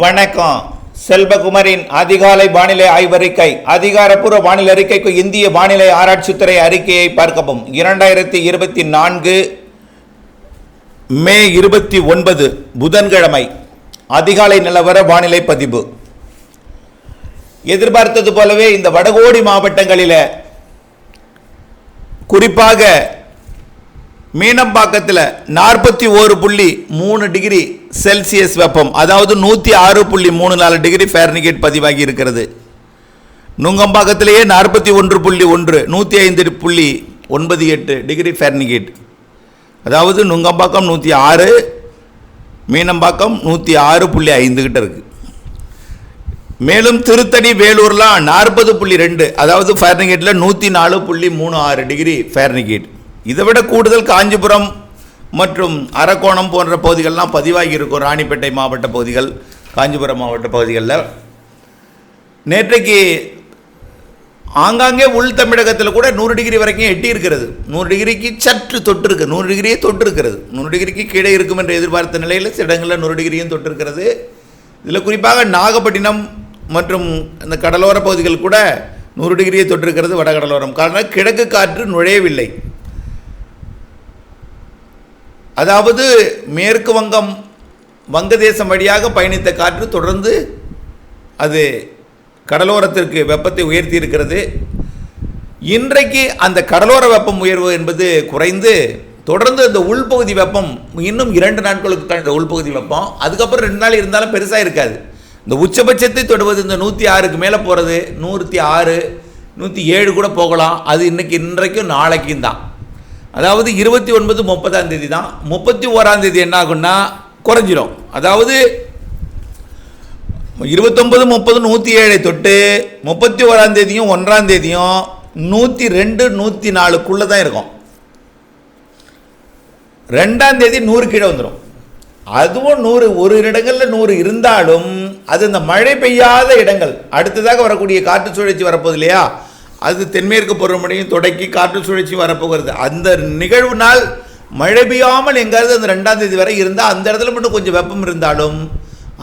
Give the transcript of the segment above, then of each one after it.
வணக்கம். செல்வகுமரின் அதிகாலை வானிலை ஆய்வறிக்கை அதிகாரப்பூர்வ வானிலை அறிக்கைக்கு இந்திய வானிலை ஆராய்ச்சித்துறை அறிக்கையை பார்க்கவும். இரண்டாயிரத்தி இருபத்தி நான்கு மே இருபத்தி ஒன்பது புதன்கிழமை. அதிகாலை நிலவர வானிலை பதிவு. எதிர்பார்த்தது போலவே இந்த வடகோடி மாவட்டங்களில் குறிப்பாக மீனம்பாக்கத்தில் நாற்பத்தி ஓரு புள்ளி மூணு டிகிரி செல்சியஸ் வெப்பம். அதாவது நூற்றி ஆறு புள்ளி மூணு நாலு டிகிரி ஃபேர்னிகேட் பதிவாகி இருக்கிறது. நுங்கம்பாக்கத்திலேயே நாற்பத்தி ஒன்று புள்ளி ஒன்று நூற்றி ஐந்து புள்ளி ஒன்பது எட்டு டிகிரி ஃபேர்னிகேட் அதாவது நுங்கம்பாக்கம் நூற்றி ஆறு மீனம்பாக்கம் நூற்றி ஆறு புள்ளி ஐந்து கிட்ட இருக்குது மேலும் திருத்தணி வேலூர்லாம் நாற்பது புள்ளி ரெண்டு அதாவது ஃபேர்னிகேட்டில் நூற்றி நாலு புள்ளி மூணு ஆறு டிகிரி ஃபேர்னிகேட் இதை விட கூடுதல் காஞ்சிபுரம் மற்றும் அரக்கோணம் போன்ற பகுதிகள்லாம் பதிவாகி இருக்கும் ராணிப்பேட்டை மாவட்ட பகுதிகள் காஞ்சிபுரம் மாவட்ட பகுதிகளில். நேற்றைக்கு ஆங்காங்கே உள் தமிழகத்தில் கூட நூறு டிகிரி வரைக்கும் எட்டி இருக்கிறது. நூறு டிகிரிக்கு சற்று தொட்டு நூறு டிகிரியே தொட்டு இருக்கிறது. நூறு டிகிரிக்கு கீழே இருக்கும் என்று எதிர்பார்த்த நிலையில் சில இடங்களில் நூறு டிகிரியும் தொட்டு இருக்கிறது. இதில் குறிப்பாக நாகப்பட்டினம் மற்றும் இந்த கடலோர பகுதிகள் கூட நூறு டிகிரியை தொட்டிருக்கிறது வடகடலோரம். காரணம் கிழக்கு காற்று நுழையவில்லை. அதாவது மேற்கு வங்கம் வங்கதேசம் வழியாக பயணித்த காற்று தொடர்ந்து அது கடலோரத்திற்கு வெப்பத்தை உயர்த்தி இருக்கிறது இன்றைக்கு அந்த கடலோர வெப்பம் உயர்வு என்பது குறைந்து தொடர்ந்து இந்த உள்பகுதி வெப்பம் இன்னும் இரண்டு நாட்களுக்கு தான் இந்த உள்பகுதி வெப்பம். அதுக்கப்புறம் ரெண்டு நாள் இருந்தாலும் பெருசாக இருக்காது. இந்த உச்சபட்சத்தை தொடுவது இந்த நூற்றி ஆறுக்கு மேலே போகிறது நூற்றி ஆறு நூற்றி ஏழு கூட போகலாம். அது இன்னைக்கு இன்றைக்கும் நாளைக்கும் தான். அதாவது இருபத்தி ஒன்பது முப்பதாம் தேதி தான். முப்பத்தி ஓராம் தேதி என்ன ஆகும்னா குறைஞ்சிரும். அதாவது இருபத்தொன்பது முப்பது நூற்றி ஏழை தொட்டு முப்பத்தி ஓராம் தேதியும் ஒன்றாம் தேதியும் நூற்றி ரெண்டு நூற்றி நாலுக்குள்ளே தான் இருக்கும். ரெண்டாம் தேதி நூறு கீழே வந்துடும் அதுவும் நூறு ஒரு இடங்களில் நூறு இருந்தாலும் அது இந்த மழை பெய்யாத இடங்கள். அடுத்ததாக வரக்கூடிய காற்று சுழற்சி வரப்போகுது இல்லையா? அது தென்மேற்கு பருவமழையும் தொடக்கி காற்று சுழற்சி வரப்போகிறது. அந்த நிகழ்வு நாள் மழை பெய்யாமல் எங்காவது அந்த ரெண்டாம் தேதி வரை இருந்தால் அந்த இடத்துல மட்டும் கொஞ்சம் வெப்பம் இருந்தாலும்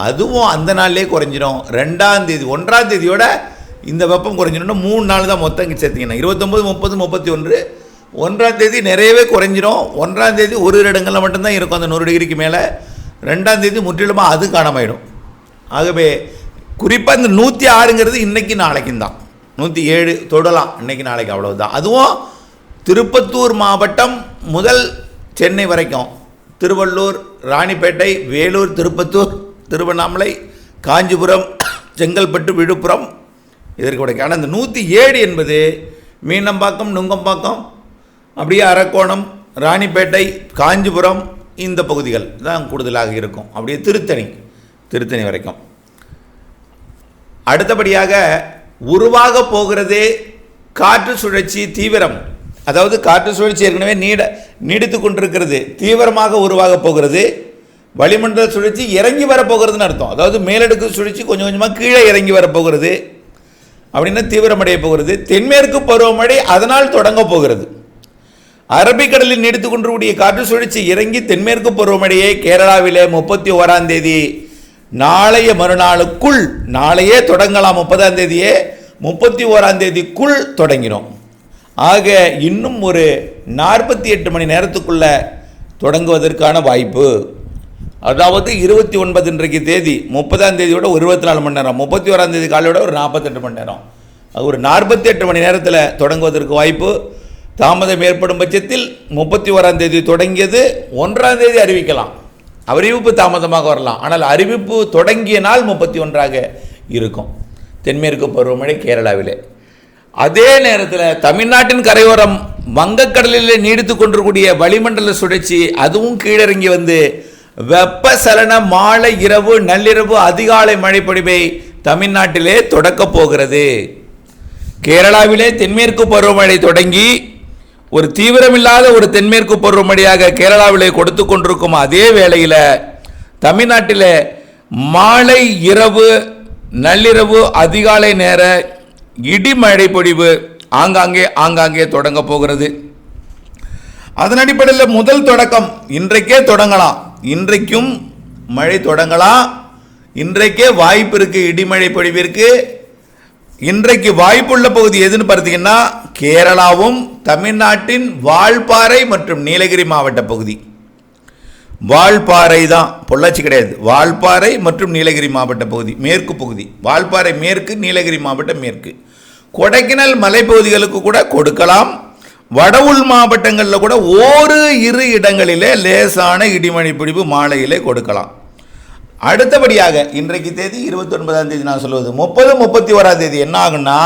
அதுவும் அந்த நாள்லேயே குறைஞ்சிடும் ரெண்டாம் தேதி ஒன்றாம் தேதியோட இந்த வெப்பம் குறைஞ்சிடும்னா மூணு நாள் தான் மொத்தம் இங்கே சேர்த்திங்கன்னா. இருபத்தொம்பது முப்பது முப்பத்தி ஒன்று ஒன்றாம் தேதி நிறையவே குறைஞ்சிரும். ஒன்றாம் தேதி ஒரு இடங்களில் மட்டும்தான் இருக்கும். அந்த நூறு டிகிரிக்கு மேலே ரெண்டாம் தேதி முற்றிலுமாக அது காணமாயிடும் ஆகவே குறிப்பாக இந்த நூற்றி ஆறுங்கிறது இன்றைக்கி நாளைக்கும் தான் நூற்றி ஏழு தொடலாம். இன்றைக்கி நாளைக்கு அவ்வளவுதான். அதுவும் திருப்பத்தூர் மாவட்டம் முதல் சென்னை வரைக்கும். திருவள்ளூர் ராணிப்பேட்டை வேலூர் திருப்பத்தூர் திருவண்ணாமலை காஞ்சிபுரம் செங்கல்பட்டு விழுப்புரம் இதற்கு கிடைக்கும் ஆனால் இந்த நூற்றி ஏழு என்பது மீனம்பாக்கம் நுங்கம்பாக்கம் அப்படியே அரக்கோணம் ராணிப்பேட்டை காஞ்சிபுரம் இந்த பகுதிகள் தான் கூடுதலாக இருக்கும். அப்படியே திருத்தணி திருத்தணி வரைக்கும். அடுத்தபடியாக உருவாக போகிறதே காற்று சுழற்சி தீவிரம். அதாவது காற்று சுழற்சி ஏற்கனவே நீட நீடித்து கொண்டிருக்கிறது. தீவிரமாக உருவாக போகிறது. வளிமண்டல சுழற்சி இறங்கி வரப்போகிறதுன்னு அர்த்தம். அதாவது மேலடுக்கு சுழற்சி கொஞ்சம் கொஞ்சமாக கீழே இறங்கி வரப்போகிறது அப்படின்னா தீவிரமடைய போகிறது. தென்மேற்கு பருவமழை அதனால் தொடங்க போகிறது. அரபிக்கடலில் நீடித்து கொண்டிருக்கூடிய காற்று சுழற்சி இறங்கி தென்மேற்கு பருவமழையை கேரளாவிலே முப்பத்தி ஓராம் தேதி நாளைய மறுநாளுக்குள் நாளையே தொடங்கலாம் முப்பதாம் தேதியே முப்பத்தி ஓராம் தேதிக்குள் தொடங்கினோம் ஆக இன்னும் ஒரு நாற்பத்தி எட்டு மணி நேரத்துக்குள்ள தொடங்குவதற்கான வாய்ப்பு. அதாவது இருபத்தி ஒன்பது இன்றைக்கு தேதி முப்பதாம் தேதியோட ஒரு இருபத்தி நாலு மணி நேரம் முப்பத்தி ஓராம் தேதி காலையோட ஒரு நாற்பத்தெட்டு மணி நேரம். அது ஒரு நாற்பத்தி எட்டு மணி நேரத்தில் தொடங்குவதற்கு வாய்ப்பு. தாமதம் ஏற்படும் பட்சத்தில் முப்பத்தி ஓராம் தேதி தொடங்கியது ஒன்றாம் தேதி அறிவிக்கலாம். அறிவிப்பு தாமதமாக வரலாம். ஆனால் அறிவிப்பு தொடங்கிய நாள் முப்பத்தி ஒன்றாக இருக்கும். தென்மேற்கு பருவமழை கேரளாவிலே. அதே நேரத்தில் தமிழ்நாட்டின் கரையோரம் வங்கக்கடலில் நீடித்து கொண்டிருக்கூடிய வளிமண்டல சுழற்சி அதுவும் கீழிறங்கி வந்து வெப்பசலன மாலை இரவு நள்ளிரவு அதிகாலை மழைப்பொழிவை தமிழ்நாட்டிலே தொடக்கப் போகிறது. கேரளாவிலே தென்மேற்கு பருவமழை தொடங்கி ஒரு தீவிரமில்லாத ஒரு தென்மேற்கு பருவமழையாக கேரளாவிலே கொடுத்து கொண்டிருக்கும் அதே வேளையில் தமிழ்நாட்டில் மாலை இரவு நள்ளிரவு அதிகாலை நேர இடிமழை பொழிவு ஆங்காங்கே ஆங்காங்கே தொடங்க போகிறது. அதன் அடிப்படையில் முதல் தொடக்கம் இன்றைக்கே தொடங்கலாம். இன்றைக்கும் மழை தொடங்கலாம். இன்றைக்கே வாய்ப்பு இருக்குது இடிமழை பொழிவிற்கு. இன்றைக்கு வாய்ப்புள்ள பகுதி எதுன்னு பார்த்தீங்கன்னா கேரளாவும் தமிழ்நாட்டின் வால்பாறை மற்றும் நீலகிரி மாவட்ட பகுதி. வால்பாறை தான் பொள்ளாச்சி கிடையாது. வால்பாறை மற்றும் நீலகிரி மாவட்ட பகுதி மேற்கு பகுதி. வால்பாறை மேற்கு நீலகிரி மாவட்டம் மேற்கு. கொடைக்கானல் மலைப்பகுதிகளுக்கு கூட கொடுக்கலாம். வடவுள் மாவட்டங்களில் கூட ஒரு இரு இடங்களிலே லேசான இடிமழை பிடிப்பு மாலையிலே கொடுக்கலாம். அடுத்தபடியாக இன்றைக்கு தேதி இருபத்தி ஒன்பதாம் தேதி நான் சொல்வது முப்பது முப்பத்தி ஓராம் தேதி என்ன ஆகும்னா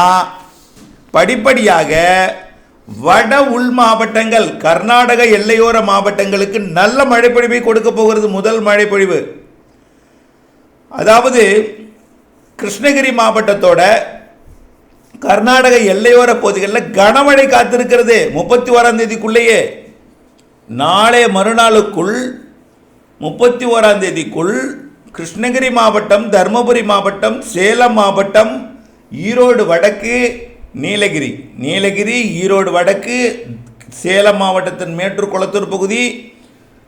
படிப்படியாக வட உள் மாவட்டங்கள் கர்நாடக எல்லையோர மாவட்டங்களுக்கு நல்ல மழைப்பொழிவை கொடுக்க போகிறது முதல் மழைப்பொழிவு. அதாவது கிருஷ்ணகிரி மாவட்டத்தோட கர்நாடக எல்லையோர பகுதிகளில் கனமழை காத்திருக்கிறது முப்பத்தி ஓராம் தேதிக்குள்ளேயே. நாளைய மறுநாளுக்குள் முப்பத்தி ஓராம் தேதிக்குள் கிருஷ்ணகிரி மாவட்டம் தருமபுரி மாவட்டம் சேலம் மாவட்டம் ஈரோடு வடக்கு நீலகிரி. நீலகிரி ஈரோடு வடக்கு சேலம் மாவட்டத்தின் மேட்டூர் குளத்தூர் பகுதி.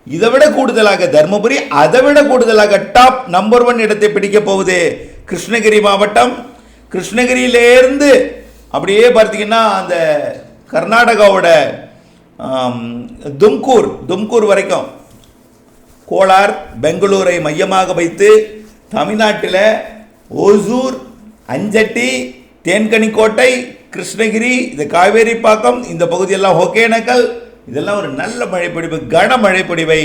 இதை விட கூடுதலாக தருமபுரி அதை விட கூடுதலாக டாப் நம்பர் ஒன் இடத்தை பிடிக்கப் போகுது கிருஷ்ணகிரி மாவட்டம். கிருஷ்ணகிரியிலேருந்து அப்படியே பார்த்தீங்கன்னா அந்த கர்நாடகாவோட தும்கூர் தும்கூர் வரைக்கும் கோலார் பெங்களூரை மையமாக வைத்து தமிழ்நாட்டில் ஓசூர் அஞ்சட்டி தேன்கனிக்கோட்டை கிருஷ்ணகிரி இந்த காவேரி பாக்கம் இந்த பகுதியெல்லாம் ஒகேனக்கல் இதெல்லாம் ஒரு நல்ல மழைப்பொழிவு கன மழைப்பொழிவை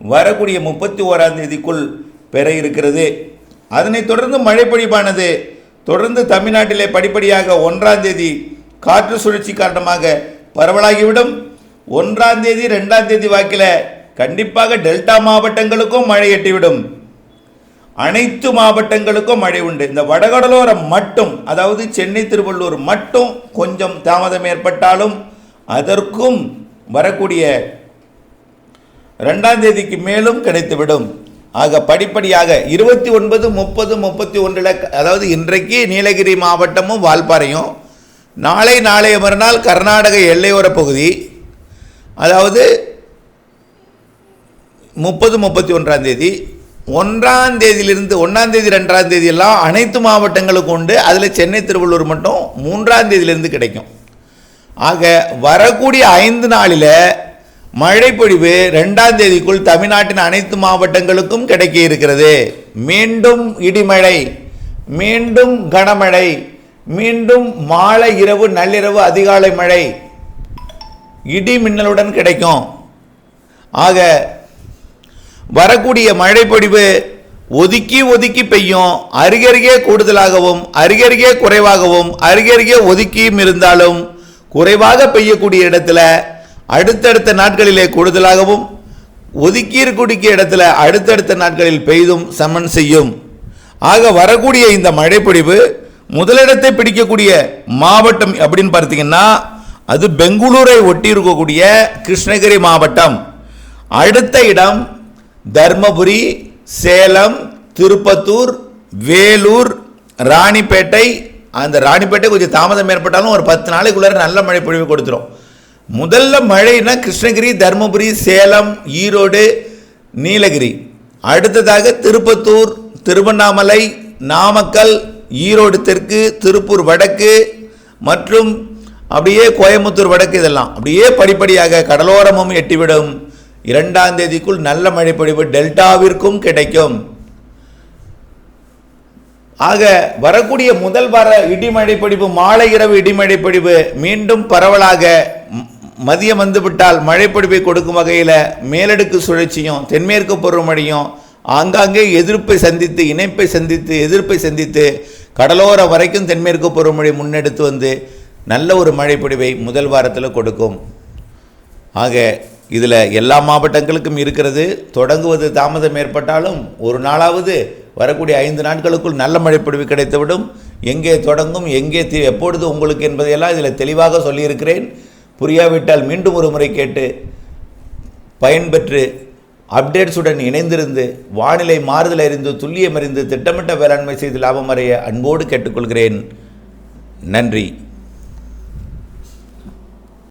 வரக்கூடிய முப்பத்தி ஓராம் தேதிக்குள் பெற இருக்கிறது. அதனைத் தொடர்ந்து மழைப்பொழிவானது தொடர்ந்து தமிழ்நாட்டிலே படிப்படியாக ஒன்றாம் தேதி காற்று சுழற்சி காரணமாக பரவலாகிவிடும். ஒன்றாம் தேதி ரெண்டாம் தேதி வாக்கில் கண்டிப்பாக டெல்டா மாவட்டங்களுக்கும் மழை எட்டிவிடும். அனைத்து மாவட்டங்களுக்கும் மழை உண்டு. இந்த வடகடலோரம் மட்டும் அதாவது சென்னை திருவள்ளூர் மட்டும் கொஞ்சம் தாமதம் ஏற்பட்டாலும் அதற்கும் வரக்கூடிய ரெண்டாம் தேதிக்கு மேலும் கிடைத்துவிடும். ஆக படிப்படியாக இருபத்தி ஒன்பது முப்பது முப்பத்தி ஒன்றில் அதாவது இன்றைக்கு நீலகிரி மாவட்டமும் வால்பாறையும். நாளை நாளைய மறுநாள் கர்நாடக எல்லையோர பகுதி அதாவது முப்பது முப்பத்தி ஒன்றாம் தேதி. ஒன்றாம் தேதியிலிருந்து ஒன்றாம் தேதி ரெண்டாம் தேதி எல்லாம் அனைத்து மாவட்டங்களுக்கும் உண்டு அதில் சென்னை திருவள்ளூர் மட்டும் மூன்றாம் தேதியிலிருந்து கிடைக்கும். ஆக வரக்கூடிய ஐந்து நாளில் மழைப்பொழிவு ரெண்டாம் தேதிக்குள் தமிழ்நாட்டின் அனைத்து மாவட்டங்களுக்கும் கிடைக்க இருக்கிறது. மீண்டும் இடிமழை மீண்டும் கனமழை மீண்டும் மாலை இரவு நள்ளிரவு அதிகாலை மழை இடி மின்னலுடன் கிடைக்கும். ஆக வரக்கூடிய மழைப்பொழிவு ஒதுக்கி ஒதுக்கி பெய்யும். அருகருகே கூடுதலாகவும் அருகருகே குறைவாகவும் அருகருகே ஒதுக்கியும் இருந்தாலும் குறைவாக பெய்யக்கூடிய இடத்துல அடுத்தடுத்த நாட்களிலே கூடுதலாகவும் ஒதுக்கி இருக்கக்கூடிய இடத்துல அடுத்தடுத்த நாட்களில் பெய்தும் சமன் செய்யும். ஆக வரக்கூடிய இந்த மழைப்பொழிவு முதலிடத்தை பிடிக்கக்கூடிய மாவட்டம் அப்படின்னு பார்த்தீங்கன்னா அது பெங்களூரை ஒட்டி இருக்கக்கூடிய கிருஷ்ணகிரி மாவட்டம். அடுத்த இடம் தர்மபுரி சேலம் திருப்பத்தூர் வேலூர் ராணிப்பேட்டை. அந்த ராணிப்பேட்டை கொஞ்சம் தாமதம் ஏற்பட்டாலும் ஒரு பத்து நாளைக்குள்ளார நல்ல மழை பொழிவு கொடுத்துரும். முதல்ல மழைனா கிருஷ்ணகிரி தர்மபுரி சேலம் ஈரோடு நீலகிரி. அடுத்ததாக திருப்பத்தூர் திருவண்ணாமலை நாமக்கல் ஈரோடு தெற்கு திருப்பூர் வடக்கு மற்றும் அப்படியே கோயம்புத்தூர் வடக்கு இதெல்லாம். அப்படியே படிப்படியாக கடலோரமும் எட்டிவிடும். இரண்டாம் தேதிக்குள் நல்ல மழைப்பொழிவு டெல்டாவிற்கும் கிடைக்கும். ஆக வரக்கூடிய முதல் வார இடிமழைப்பொழிவு மாலை இரவு இடிமழைப்பொழிவு மீண்டும் பரவலாக மதியம் வந்துவிட்டால் மழைப்பொழிவை கொடுக்கும் வகையில் மேலடுக்கு சுழற்சியும் தென்மேற்கு பருவமழையும் ஆங்காங்கே எதிர்ப்பை சந்தித்து இணைப்பை சந்தித்து எதிர்ப்பை சந்தித்து கடலோர வரைக்கும் தென்மேற்கு பருவமழை முன்னெடுத்து வந்து நல்ல ஒரு மழைப்பொழிவை முதல் வாரத்தில் கொடுக்கும். ஆக இதில் எல்லா மாவட்டங்களுக்கும் இருக்கிறது. தொடங்குவது தாமதம் ஏற்பட்டாலும் ஒரு நாளாவது வரக்கூடிய ஐந்து நாட்களுக்குள் நல்ல மழைப்பொழிவு கிடைத்துவிடும். எங்கே தொடங்கும் எங்கே தீ எப்பொழுது உங்களுக்கு என்பதையெல்லாம் இதில் தெளிவாக சொல்லியிருக்கிறேன். புரியாவிட்டால் மீண்டும் ஒரு முறை கேட்டு பயன்பெற்று அப்டேட்ஸுடன் இணைந்திருந்து வானிலை மாறுதல் அறிந்து துல்லியம் அறிந்து திட்டமிட்ட வேளாண்மை செய்து லாபம் அடைய அன்போடு கேட்டுக்கொள்கிறேன். நன்றி.